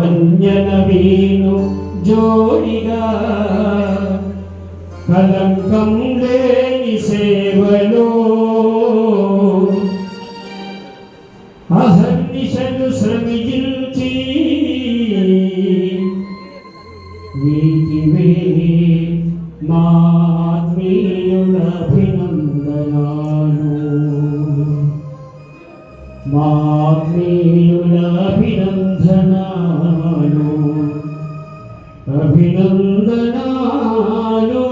ಪಂಜನ ವೀನು ಜೋಡಿಗ ಕಲಂಕಂ ಲೇನಿ ಸೇವಲೋ ಅಹರ್ನಿಶಲು ಶ್ರಮಿಜಿಲ್ಚಿ മാർമീയുലഭിനന്ദനാലോ അഭിനന്ദനാലോ.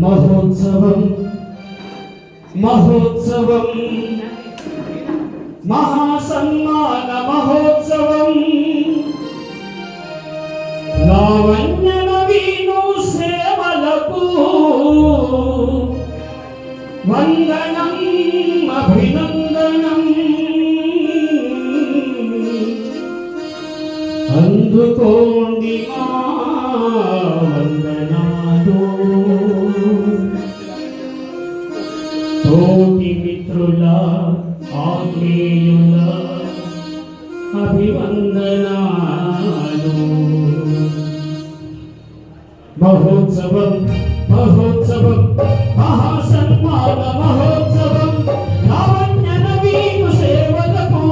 മഹോത്സവം മഹോത്സവം. మహాసన్మాన మహోత్సవం లావణ్య నవీను సేవలకు వందనం అభినందనం. అందుకో മഹോത്സവം മഹോത്സവം മഹാസന്മാന മഹോത്സവം. സേവനമോ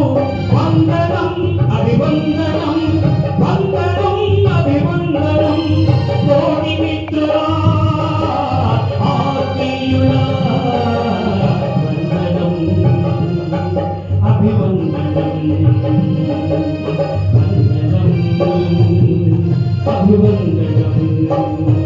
വന്ദനം അഭിവന്ദനം വന്ദനം അഭിവന്ദനം. കോടി മിത്ര വന്ദനം അഭിവന്ദനം. വന്ദനം അഭിവന്ദനം. Thank you.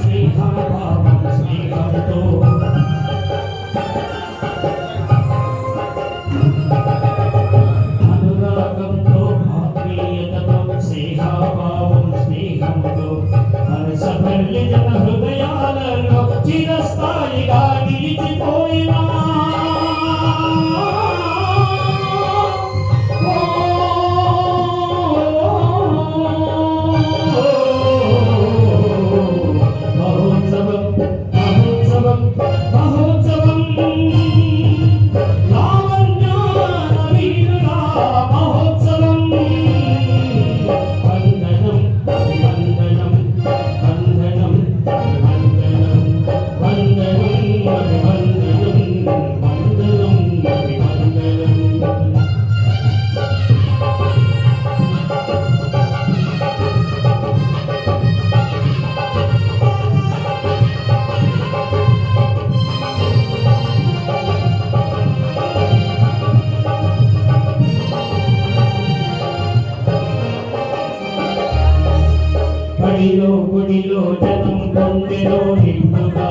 స్నేహభావం స్నేహంతో పదిలో గుడిలో జగం పొందిలో నిండుగా.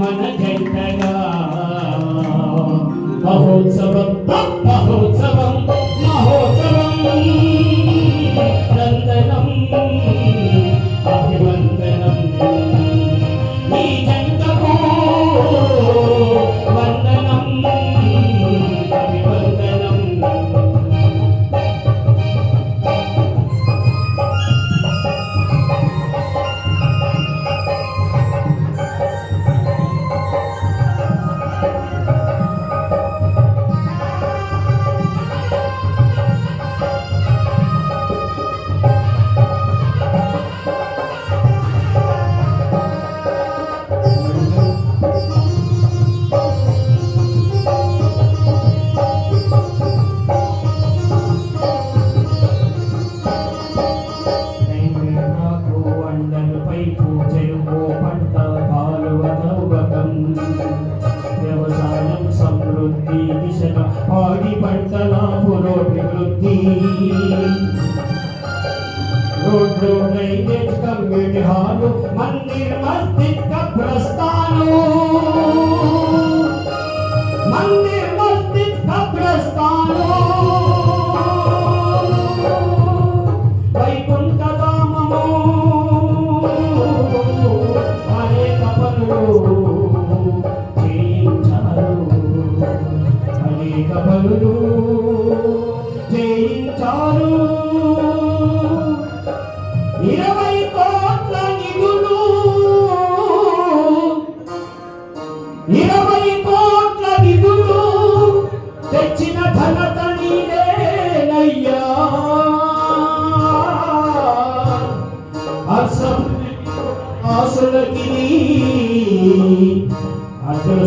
మన జంటగా మహోత్సవం మహోత్సవం మహోత్సవం. रोड रोड नहीं देख कम बेटे हारो मंदिर আসলে তিনি আসলে